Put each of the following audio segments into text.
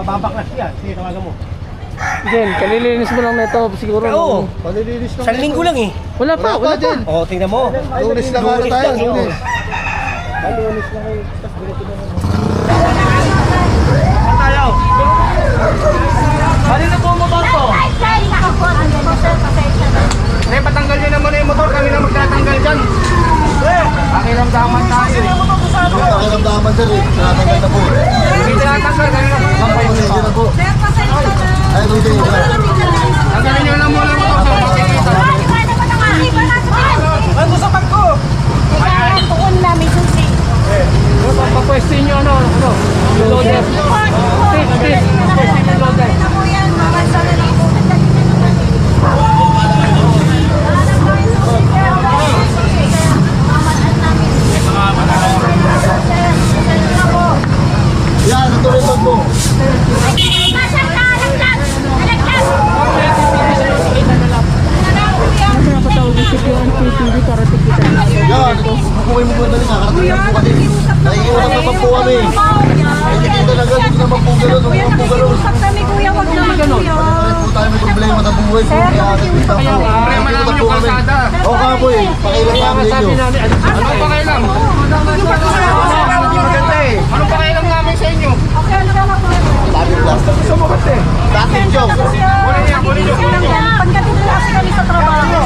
Pababaklas yan. Sige, tawagan mo. Jen, kalilinis mo lang nito siguro. Oo. Palilinis lang. Isang linggo lang eh. Wala pa, Wala pa, wala pa. Jen. Oo, tingnan mo. Lunes lang ano Lunes tayo, lang yun. lunes. Tayo. Kanina po motor to. Eh, patanggal nyo naman yung motor, kami na magtatanggal dyan. Pakiramdaman tayo. Pakiramdaman sir eh. Tinatanggal na po. Hindi tinatanggal, kami na magtatanggal. Hindi na po. Ay, hindi na po. Tanggalin nyo lang muna yung motor sa makikita. Ano sa bag ko? Papapwesto nyo ano, ano, yung loader. Tit, tit, papapwesto yung loader. Yan, ito rin bag mo. Napatawag yung secure ang PTV para tikitan natin. Yan, ito. Bukuhay mo po na rin. Nakarating lang po kasi. Nakikiusap naman po kami. Ay, hindi kita na ganun. Hindi naman po ganun. Hindi naman po ganun. Bakit po tayo may problema sa po? Po. Problema namin yung kalsada. Oo nga po eh. Pakilang namin Sabi ninyo. namin, ano, Ano pa kayo lang? Hindi maganda eh. Ano pa kayo lang namin sa inyo? Dami plastic. Sumukat eh. Plastic joke. Kunin niya, kunin niyo, kunin niyo. Pagdating na kasi kami sa trabaho,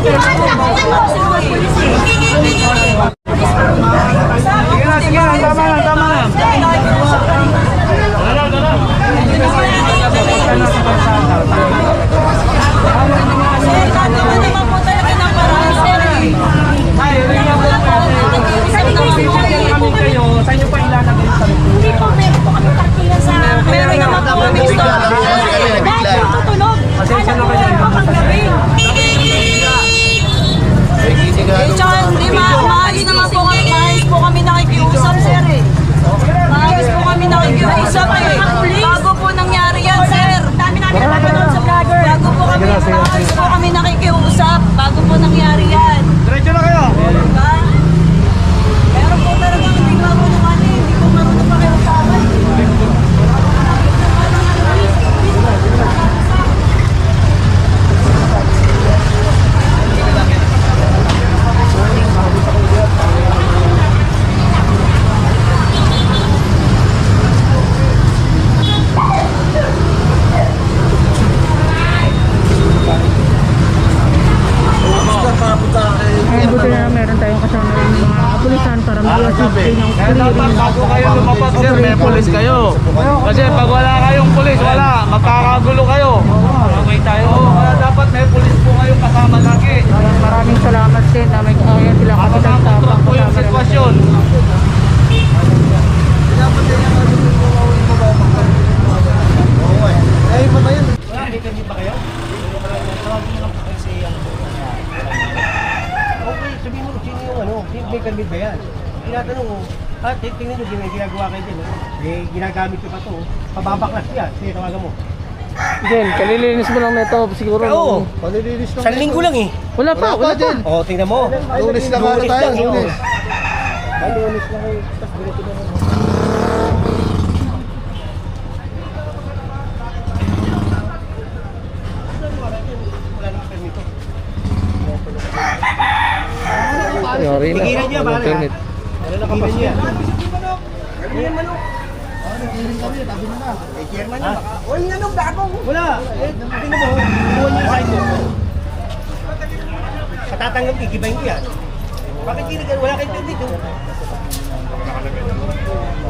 Sige na, sige na, tama na. Isa pa yun. Bago po nangyari yan, sir. Dami namin napanood sa vlogger. Bago po kami. Mga bago kayo lumabas sir, may pulis kayo. Kasi pag wala kayong pulis, wala. Magkakagulo kayo. Okay tayo. Oo, kaya dapat may pulis po kayo kasama lagi. Maraming salamat din na may kaya sila makontrol po yung sitwasyon. Oo eh. Eh, iba ba yun? Okay, sabihin mo sino yung ano, may permit ba yan? Tinatanong mo, ah, tingnan nyo, may ginagawa kayo dyan, oh. eh, ginagamit ko pa to, oh. pababaklas yan, sige, tawagan mo. Jen, kalilinis mo lang nito siguro. Oo, Palilinis lang. sa linggo lang eh. Wala pa, Wala pa, wala pa. Oo, tingnan mo. Lunes na kala tayo, eh, oh. lunes. Lunes lang eh. Tapos ganito na to. Yari na. Tigilan niya, pare, permit. Wala na kapas niya. Ano yan, manok? Eh, chairman niya, baka. Uy, nanong gagong! Wala! Eh, tingnan mo, kinuha niya yung side mo. Patatanggap, igibayin ko yan. Bakit hindi ka, wala kayong permit, oh?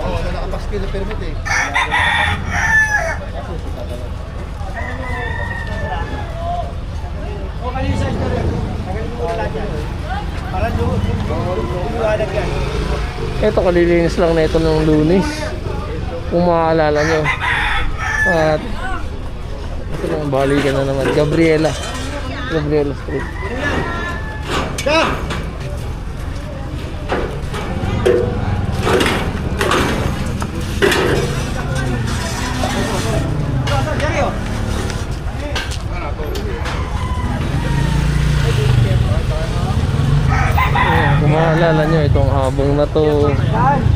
Oo, wala nakapaskil na permit eh. O, kanina sa side rin. Tagalin mo wala dyan. Para doon, lumiwanag yan. Ito, kalilinis lang na ito ng lunes. Kung maaalala nyo. At ito lang, balikan na naman. Gabriela. Gabriela Street. Ka! Maaalala nyo, itong habong na to,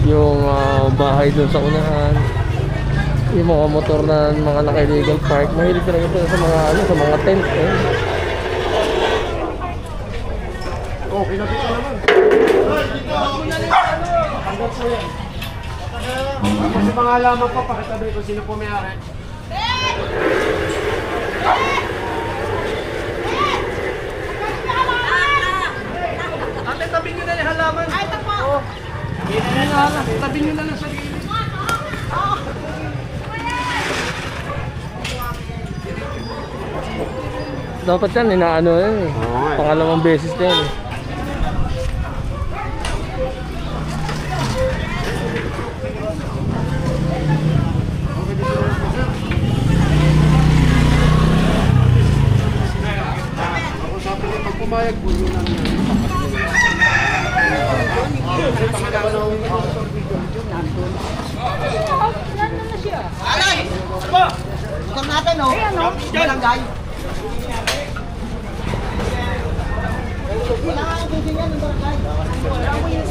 yung ah, bahay dun sa unahan, yung mga motor na mga naka-illegal park, mahilig talaga sila sa mga, ano, sa mga tent. Eh. Oh, kinabit ka naman. Kasi mga alaman ko, pakitabi ko sino po may-ari. Ate, tabi nyo na yung halaman. Ay, ito po. Tabi nyo na lang sa gilid. Dapat yan, inaano yan eh. Pangalawang beses na yan eh. Alay! Ano? Bukam natin, oh. Ayan, oh. Barangay. Wala nga ang bibigyan ng barangay. Wala mo yun.